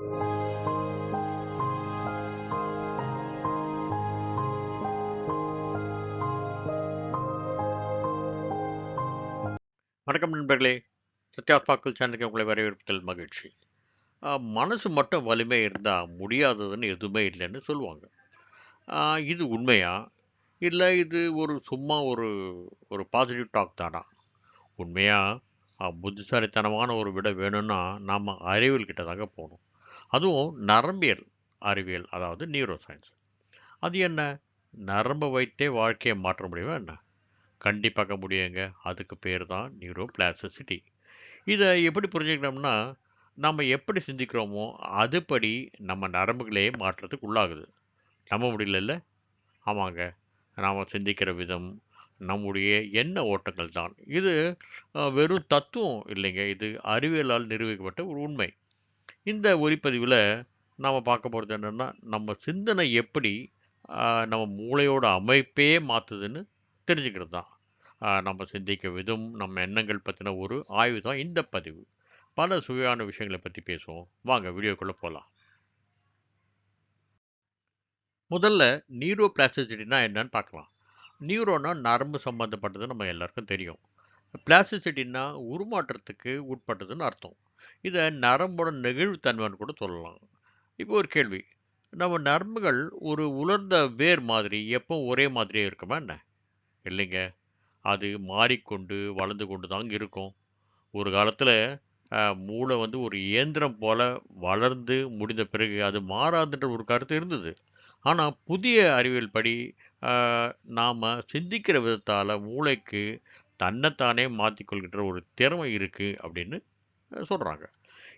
வணக்கம் நண்பர்களே. சத்யாஸ்பாக்கள் சேனலுக்கு உங்களை வரவேற்பதில் மகிழ்ச்சி. மனசு மட்டும் வலிமை இருந்தால் முடியாததுன்னு எதுவுமே இல்லைன்னு சொல்லுவாங்க. இது உண்மையா? இல்லை இது ஒரு சும்மா ஒரு ஒரு பாசிட்டிவ் டாக் தானா? உண்மையாக புத்திசாலித்தனமான ஒரு விட வேணும்னா நாம் அறிவியல் கிட்ட தாங்க போகணும். அதுவும் நரம்பியல் அறிவியல் அதாவது நியூரோ சயின்ஸ் அது என்ன? நரம்பு வைத்தே வாழ்க்கையை மாற்ற முடியுமா என்ன? கண்டிப்பாக முடியுங்க. அதுக்கு பேர் தான் நியூரோ பிளாஸ்டிசிட்டி இதை எப்படி புரிஞ்சுக்கணும்னா நம்ம எப்படி சிந்திக்கிறோமோ அதுபடி நம்ம நரம்புகளே மாற்றத்துக்கு உள்ளாகுது. நம்ப முடியலல்ல? ஆமாங்க. நாம் சிந்திக்கிற விதம் நம்முடைய எண்ண ஓட்டங்கள் தான். இது வெறும் தத்துவம் இல்லைங்க. இது அறிவியலால் நிரூபிக்கப்பட்ட ஒரு உண்மை. இந்த ஒளிப்பதிவில் நாம் பார்க்க போகிறது என்னென்னா நம்ம சிந்தனை எப்படி நம்ம மூளையோட அமைப்பே மாற்றுதுன்னு தெரிஞ்சுக்கிறது தான் நம்ம சிந்திக்க விதம் நம்ம எண்ணங்கள் பற்றின ஒரு ஆய்வு தான் இந்த பதிவு. பல சுவையான விஷயங்களை பற்றி பேசுவோம். வாங்க வீடியோக்குள்ளே போகலாம் முதல்ல நியூரோ பிளாஸ்டிசிட்டினா என்னன்னு பார்க்கலாம். நியூரோனா நரம்பு சம்மந்தப்பட்டது நம்ம எல்லாருக்கும் தெரியும். பிளாஸ்டிசிட்டின்னா உருமாற்றத்துக்கு உட்பட்டதுன்னு அர்த்தம். இதை நரம்போட நெகிழ்வுத்தன்மைன்னு கூட சொல்லலாம். இப்போ ஒரு கேள்வி. நம்ம நரம்புகள் ஒரு உலர்ந்த வேர் மாதிரி எப்போ ஒரே மாதிரியே இருக்குமா என்ன? இல்லைங்க. அது மாறிக்கொண்டு வளர்ந்து கொண்டு தாங்க இருக்கும். ஒரு காலத்தில் மூளை வந்து ஒரு இயந்திரம் போல வளர்ந்து முடிந்த பிறகு அது மாறாதுன்ற ஒரு கருத்து இருந்தது. ஆனால் புதிய அறிவியல் படி நாம் சிந்திக்கிற விதத்தால் மூளைக்கு தன்னைத்தானே மாற்றிக்கொள்கின்ற ஒரு திறமை இருக்குது அப்படின்னு சொல்கிறாங்க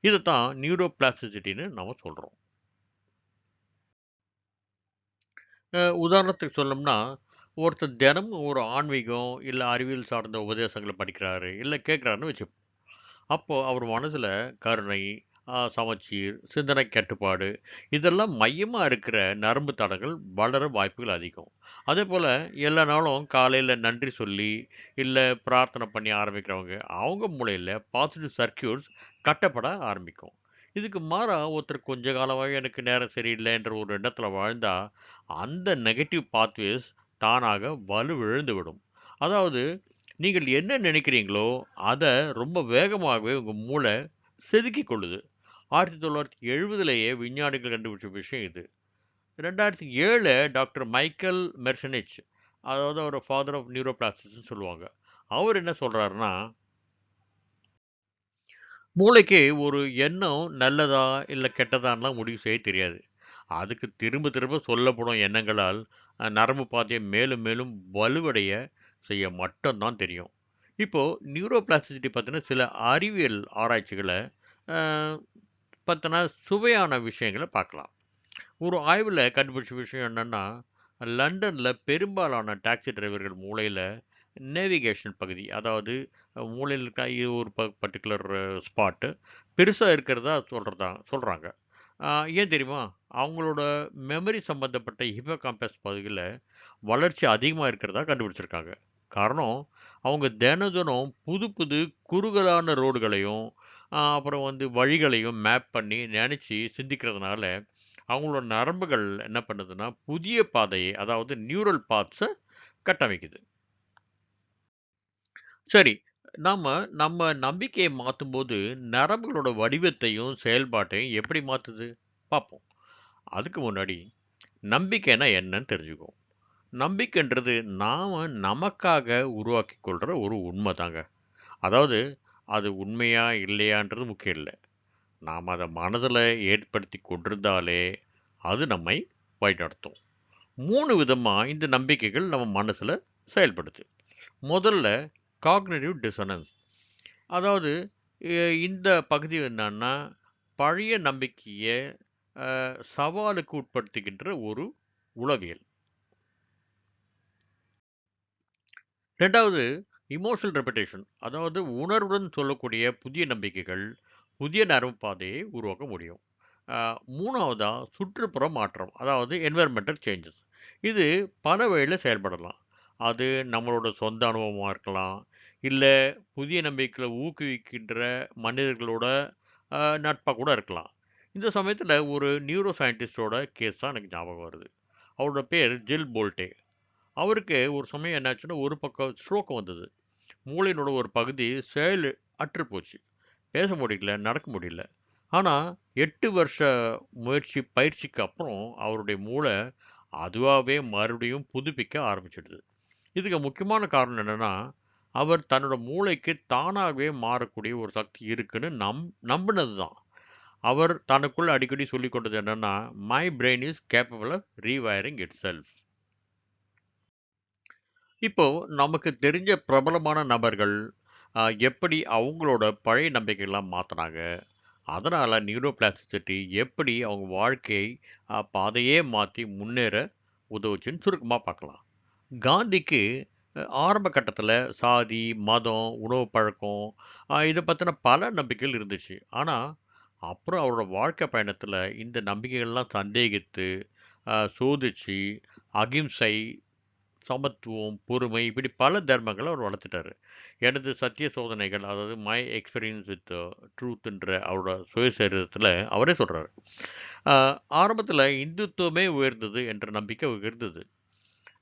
இதை நியூரோ பிளாஸ்டிசிட்டின்னு நம்ம சொல்கிறோம் உதாரணத்துக்கு சொல்லணும்னா ஒருத்தர் தினமும் ஒரு ஆன்மீகம் இல்லை அறிவியல் சார்ந்த உபதேசங்களை படிக்கிறாரு இல்லை கேட்குறாருன்னு வச்சுப்போம். அப்போது அவர் மனசில் கருணை சமச்சீர் சிந்தனை கட்டுப்பாடு இதெல்லாம் மையமாக இருக்கிற நரம்பு தடங்கள் வளர வாய்ப்புகள் அதிகம். அதே போல் எல்லா நாளும் காலையில் நன்றி சொல்லி இல்லை பிரார்த்தனை பண்ணி ஆரம்பிக்கிறவங்க அவங்க மூலையில் பாசிட்டிவ் சர்க்கியூட்ஸ் கட்டப்பட ஆரம்பிக்கும். இதுக்கு மாறா ஒருத்தர் கொஞ்ச காலமாக எனக்கு நேரம் சரியில்லைன்ற ஒரு எண்ணத்தில் வாழ்ந்தால் அந்த நெகட்டிவ் பாத்வேஸ் தானாக வலுவிழுந்து விடும். அதாவது நீங்கள் என்ன நினைக்கிறீங்களோ அதை ரொம்ப வேகமாகவே உங்கள் மூளை செதுக்கி கொள்ளுது. ஆயிரத்தி தொள்ளாயிரத்தி எழுபதுலேயே விஞ்ஞானிகள் கண்டுபிடிச்ச விஷயம் இது. ரெண்டாயிரத்தி ஏழு டாக்டர் மைக்கேல் மெர்சனிச் அதாவது அவர் ஃபாதர் ஆஃப் நியூரோபிளாஸ்டிக்ஸ்னு சொல்லுவாங்க. அவர் என்ன சொல்கிறாருன்னா மூளைக்கு ஒரு எண்ணம் நல்லதா இல்லை கெட்டதான்லாம் முடிவு செய்ய தெரியாது. அதுக்கு திரும்ப திரும்ப சொல்லப்படும் எண்ணங்களால் நரம்பு பாதையை மேலும் மேலும் வலுவடைய செய்ய மட்டும்தான் தெரியும். இப்போது நியூரோபிளாஸ்டிசிட்டி பற்றின சில அறிவியல் ஆராய்ச்சிகளை பற்றின சுவையான விஷயங்களை பார்க்கலாம். ஒரு ஆய்வில் கண்டுபிடிச்ச விஷயம் என்னென்னா லண்டனில் பெரும்பாலான டாக்ஸி டிரைவர்கள் மூளையில் நேவிகேஷன் பகுதி அதாவது மூளையில் இருக்க இது ஒரு ப பர்டிகுலர் ஸ்பாட்டு பெருசாக இருக்கிறதா சொல்கிறதா சொல்கிறாங்க ஏன் தெரியுமா? அவங்களோட மெமரி சம்மந்தப்பட்ட ஹிப்போகாம்பஸ் பகுதியில் வளர்ச்சி அதிகமாக இருக்கிறதா கண்டுபிடிச்சிருக்காங்க. காரணம் அவங்க தினம் தினம் புது புது குறுகலான ரோடுகளையும் அப்புறம் வந்து வழிகளையும் மேப் பண்ணி நினச்சி சிந்திக்கிறதுனால அவங்களோட நரம்புகள் என்ன பண்ணுதுன்னா புதிய பாதையை அதாவது நியூரல் பாத்ஸை கட்டமைக்குது. சரி நாம் நம்ம நம்பிக்கையை மாற்றும்போது நரம்புகளோட வடிவத்தையும் செயல்பாட்டையும் எப்படி மாற்றுது பார்ப்போம். அதுக்கு முன்னாடி நம்பிக்கைனா என்னன்னு தெரிஞ்சுக்குவோம். நம்பிக்கைன்றது நாம் நமக்காக உருவாக்கி கொள்கிற ஒரு உண்மை தாங்க அதாவது அது உண்மையா இல்லையான்றது முக்கியம் இல்லை. நாம் அதை மனதில் ஏற்படுத்தி கொண்டிருந்தாலே அது நம்மை வழிநடத்தும். மூணு விதமாக இந்த நம்பிக்கைகள் நம்ம மனசில் செயல்படுது. முதல்ல காக்னேட்டிவ் டிசனன்ஸ் அதாவது இந்த பகுதி என்னன்னா பழைய நம்பிக்கையை சவாலுக்கு உட்படுத்துகின்ற ஒரு உளவியல். ரெண்டாவது இமோஷனல் ரெபடேஷன் அதாவது உணர்வுடன் சொல்லக்கூடிய புதிய நம்பிக்கைகள் புதிய நரம்பு பாதையை உருவாக்க முடியும். மூணாவதாக சுற்றுப்புற மாற்றம் அதாவது என்வரன்மெண்டல் சேஞ்சஸ் இது பல வழியில் செயல்படலாம். அது நம்மளோட சொந்த அனுபவமாக இருக்கலாம் இல்லை புதிய நம்பிக்கைகளை ஊக்குவிக்கின்ற மனிதர்களோட நட்பாக கூட இருக்கலாம். இந்த சமயத்தில் ஒரு நியூரோ சயின்டிஸ்டோட கேஸ் தான் எனக்கு ஞாபகம் வருது. அவரோட பேர் ஜில் போல்டே. அவருக்கு ஒரு சமயம் என்னாச்சுன்னா ஒரு பக்கம் ஸ்ட்ரோக் வந்தது. மூளையினோட ஒரு பகுதி செயல் அற்று போச்சு. பேச முடியல நடக்க முடியல. ஆனால் எட்டு வருஷ முயற்சி பயிற்சிக்கு அப்புறம் அவருடைய மூளை அதுவாகவே மறுபடியும் புதுப்பிக்க ஆரம்பிச்சிடுது. இதுக்கு முக்கியமான காரணம் என்னென்னா அவர் தன்னோட மூளைக்கு தானாகவே மாறக்கூடிய ஒரு சக்தி இருக்குன்னு நம் நம்பினது தான். அவர் தனக்குள்ள அடிக்கடி சொல்லிக் கொண்டது my brain is capable of rewiring itself இப்போ நமக்கு தெரிஞ்ச பிரபலமான நபர்கள் ஆஹ், எப்படி அவங்களோட பழைய நம்பிக்கைகள்லாம் மாற்றினாங்க அதனால் நியூரோபிளாஸ்டிசிட்டி எப்படி அவங்க வாழ்க்கையை ஆஹ், பாதையே மாற்றி முன்னேற உதவுச்சுன்னு சுருக்கமாக பார்க்கலாம். காந்திக்கு அஹ், ஆரம்ப கட்டத்தில் சாதி மதம் உணவு பழக்கம் ஆஹ், இதை பற்றின பல நம்பிக்கைகள் இருந்துச்சு. ஆனால் அப்புறம் அவரோட வாழ்க்கை பயணத்தில் இந்த நம்பிக்கைகள்லாம் சந்தேகித்து ஆஹ், சோதிச்சு அகிம்சை சமத்துவம் பொறுமை இப்படி பல தர்மங்களை அவர் வளர்த்துட்டாரு. எனது சத்திய சோதனைகள் அதாவது மை எக்ஸ்பீரியன்ஸ் வித் ட்ரூத்ன்ற அவரோட சுயசரிதத்தில் அவரே சொல்கிறாரு ஆரம்பத்தில் இந்துத்துவமே உயர்ந்தது என்ற நம்பிக்கை அவருக்கு இருந்தது.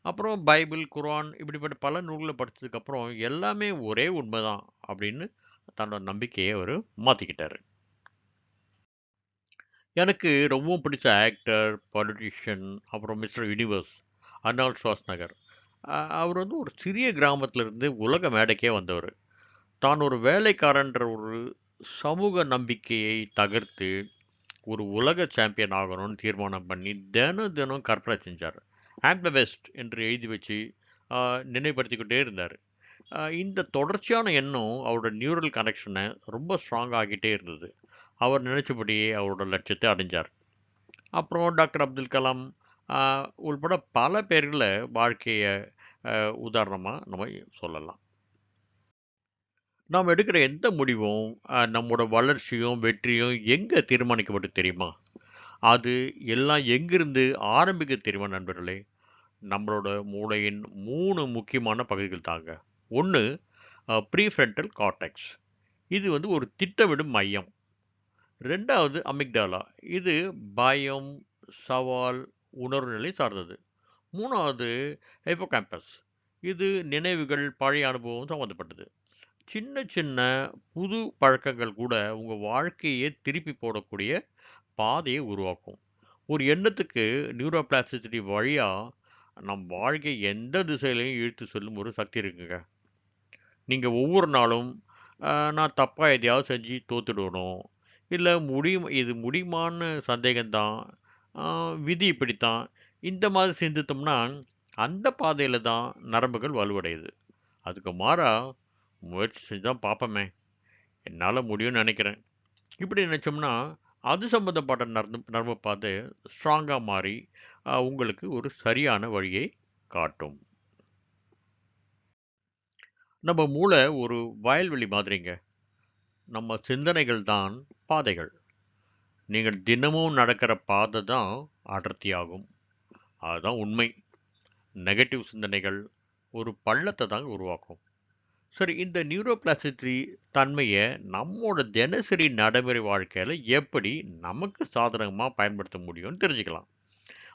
அப்புறம் பைபிள் குரான் இப்படிப்பட்ட பல நூல்களை படித்ததுக்கப்புறம் எல்லாமே ஒரே உண்மைதான் அப்படின்னு தன்னோட நம்பிக்கையை அவர் மாற்றிக்கிட்டார் எனக்கு ரொம்பவும் பிடிச்ச ஆக்டர் பாலிட்டிஷியன் அப்புறம் மிஸ்டர் யூனிவர்ஸ் அர்னால்ட் ஷ்வாஸ்நகர். அவர் வந்து ஒரு சிறிய கிராமத்திலிருந்து உலக மேடைக்கே வந்தவர். தான் ஒரு வேலைக்காரன்ற ஒரு சமூக நம்பிக்கையை தகர்த்து ஒரு உலக சாம்பியன் ஆகணும்னு தீர்மானம் பண்ணி தினம் தினம் கற்பனை செஞ்சார். ஆம் த பெஸ்ட் என்று எழுதி வச்சு ஆஹ், நினைவுபடுத்திக்கிட்டே இருந்தார். இந்த தொடர்ச்சியான எண்ணம் அவரோட நியூரல் கனெக்ஷனை ரொம்ப ஸ்ட்ராங் ஆகிட்டே இருந்தது. அவர் நினச்சபடியே அவரோட லட்சியத்தை அடைஞ்சார். அப்புறம் டாக்டர் அப்துல் கலாம் உள்பட பல பேர்களை வாழ்க்கையை உதாரணமாக நம்ம சொல்லலாம். நாம் எடுக்கிற எந்த முடிவும் நம்மளோட வளர்ச்சியும் வெற்றியும் எங்கே தீர்மானிக்கப்பட்டு தெரியுமா? அது எல்லாம் எங்கிருந்து ஆரம்பிக்க தெரியுமா நண்பர்களே? நம்மளோட மூளையின் மூணு முக்கியமான பகுதிகள் தாங்க. ஒன்று ப்ரீஃப்ரண்டல் கார்டெக்ஸ். இது வந்து ஒரு திட்டமிடும் மையம். ரெண்டாவது அமிக்டாலா. இது பயம் சவால் உணர்வு நிலை சார்ந்தது. மூணாவது ஹைப்போகாம்பஸ் இது நினைவுகள் பழைய அனுபவம் சம்மந்தப்பட்டது சின்ன சின்ன புது பழக்கங்கள் கூட உங்கள் வாழ்க்கையை திருப்பி போடக்கூடிய பாதையை உருவாக்கும். ஒரு எண்ணத்துக்கு நியூரோபிளாஸ்டிசிட்டி வழியாக நம் வாழ்க்கை எந்த திசையிலையும் இழுத்து செல்லும் ஒரு சக்தி இருக்குங்க. நீங்கள் ஒவ்வொரு நாளும் நான் தப்பாக எதையாவது செஞ்சு தோத்துடணும் இல்லை முடியும் இது முடியுமான்னு சந்தேகம்தான் விதி இப்படித்தான். இந்த மாதிரி சிந்தித்தோம்னா அந்த பாதையில் தான் நரம்புகள் வலுவடையுது. அதுக்கு மாறாக முயற்சி செஞ்சு தான் பார்ப்போமே. என்னால் முடியும்னு நினைக்கிறேன். இப்படி நினச்சோம்னா அது சம்மந்தப்பட்ட நரம்பு நரம்பு பாதை ஸ்ட்ராங்காக மாறி உங்களுக்கு ஒரு சரியான வழியை காட்டும். நம்ம மூளை ஒரு வயல்வெளி மாதிரிங்க. நம்ம சிந்தனைகள் தான் பாதைகள். நீங்கள் தினமும் நடக்கிற பாதை தான் அடர்த்தியாகும். அதுதான் உண்மை. நெகட்டிவ் சிந்தனைகள் ஒரு பள்ளத்தை தாங்க உருவாக்கும். சரி இந்த நியூரோபிளாசிட்டி தன்மையை நம்மோட தினசரி நடைமுறை வாழ்க்கையில் எப்படி நமக்கு சாதகமாக பயன்படுத்த முடியும்னு தெரிஞ்சுக்கலாம்.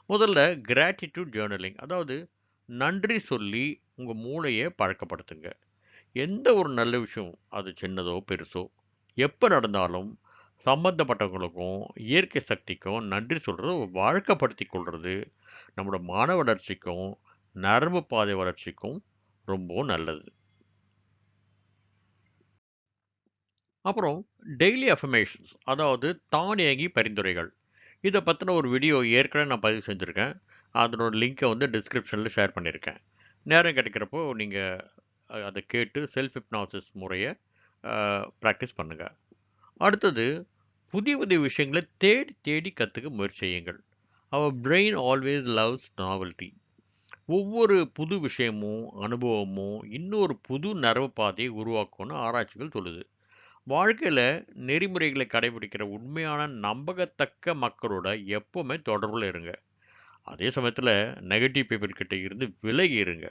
முதல்ல கிராட்டிடியூட் ஜேர்னலிங் அதாவது நன்றி சொல்லி உங்கள் மூளையை பழக்கப்படுத்துங்க. எந்த ஒரு நல்ல விஷயம் அது சின்னதோ பெருசோ எப்போ நடந்தாலும் சம்பந்தப்பட்டவங்களுக்கும் இயற்கை சக்திக்கும் நன்றி சொல்கிறது வழக்கப்படுத்தி கொள்வது நம்மளோட மன வளர்ச்சிக்கும் நரம்பு பாதை வளர்ச்சிக்கும் ரொம்பவும் நல்லது. அப்புறம் டெய்லி அஃபர்மேஷன்ஸ் அதாவது தானியங்கி பரிந்துரைகள். இதை பற்றின ஒரு வீடியோ ஏற்கனவே நான் பதிவு செஞ்சுருக்கேன். அதனோட லிங்க்கை வந்து டிஸ்கிரிப்ஷனில் ஷேர் பண்ணியிருக்கேன் நேரம் கிடைக்கிறப்போ நீங்கள் அதை கேட்டு செல்ஃப் ஹிப்னாசிஸ் முறையை ப்ராக்டிஸ் பண்ணுங்கள் அடுத்தது புதிய புதிய விஷயங்களை தேடி தேடி கற்றுக்க முயற்சி செய்யுங்கள். அவர் பிரெயின் ஆல்வேஸ் லவ்ஸ் நாவல்ட்டி ஒவ்வொரு புது விஷயமும் அனுபவமும் இன்னொரு புது நரவு பாதையை உருவாக்கும்னு ஆராய்ச்சிகள் சொல்லுது. வாழ்க்கையில் நெறிமுறைகளை கடைபிடிக்கிற உண்மையான நம்பகத்தக்க மக்களோட எப்போவுமே தொடர்பில் இருங்க. அதே சமயத்தில் நெகட்டிவ் பீப்புள் கிட்ட இருந்து விலகி இருங்க.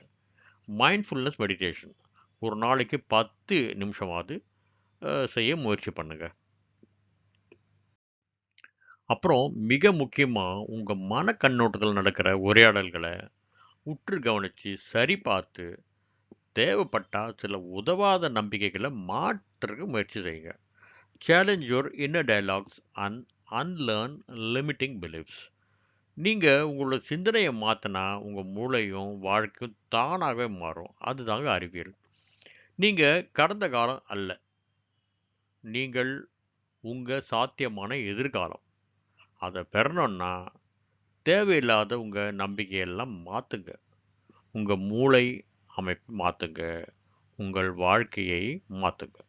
மைண்ட்ஃபுல்னஸ் மெடிடேஷன் ஒரு நாளைக்கு பத்து நிமிஷமாவது செய்ய முயற்சி பண்ணுங்கள் அப்புறம் மிக முக்கியமாக உங்கள் மன கண்ணோட்டத்தில் நடக்கிற உரையாடல்களை உற்று கவனித்து சரி பார்த்து தேவைப்பட்டால் சில உதவாத நம்பிக்கைகளை மாற்றுறதுக்கு முயற்சி செய்யுங்க. Challenge your inner dialogues and unlearn limiting beliefs நீங்கள் உங்களோட சிந்தனையை மாற்றினா உங்கள் மூளையும் வாழ்க்கையும் தானாகவே மாறும். அதுதாங்க அறிவியல். நீங்கள் கடந்த காலம் அல்ல. நீங்கள் உங்கள் சாத்தியமான எதிர்காலம். அதை பெறணும்னா தேவையில்லாத உங்கள் நம்பிக்கையெல்லாம் மாற்றுங்க உங்கள் மூளை அமைப்பு மாற்றுங்க உங்கள் வாழ்க்கையை மாற்றுங்க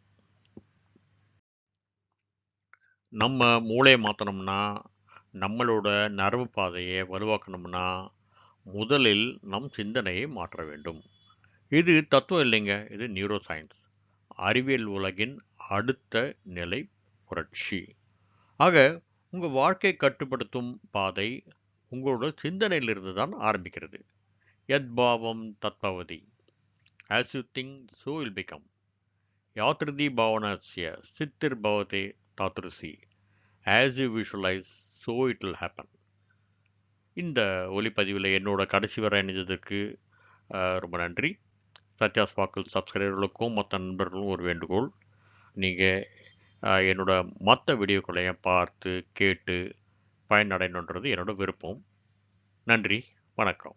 நம்ம மூளையை மாற்றணும்னா நம்மளோட நரம்பு பாதையை வலுவாக்கணும்னா முதலில் நம் சிந்தனையை மாற்ற வேண்டும். இது தத்துவம் இல்லைங்க. இது நியூரோ சயின்ஸ் அறிவியல் உலகின் அடுத்த நிலை புரட்சி. ஆக உங்கள் வாழ்க்கை கட்டுப்படுத்தும் பாதை உங்களோட சிந்தனையிலிருந்து தான் ஆரம்பிக்கிறது யத்பாவம் தத்பவதி. As you think so will become யாத்ருதி பாவனாசிய சித்திர் பவதே தாத்ருசி. As you visualise so it will happen இந்த ஒலிப்பதிவில் என்னோட கடைசி வரை இணைந்ததற்கு ரொம்ப நன்றி. சத்யாஸ் ஸ்பாக்கிள் சப்ஸ்கிரைபர்களுக்கும் மற்ற நண்பர்களும் ஒரு வேண்டுகோள். நீங்கள் என்னோட மற்ற வீடியோக்களையும் பார்த்து கேட்டு பயனடையணுன்றது என்னோட விருப்பம். நன்றி. வணக்கம்.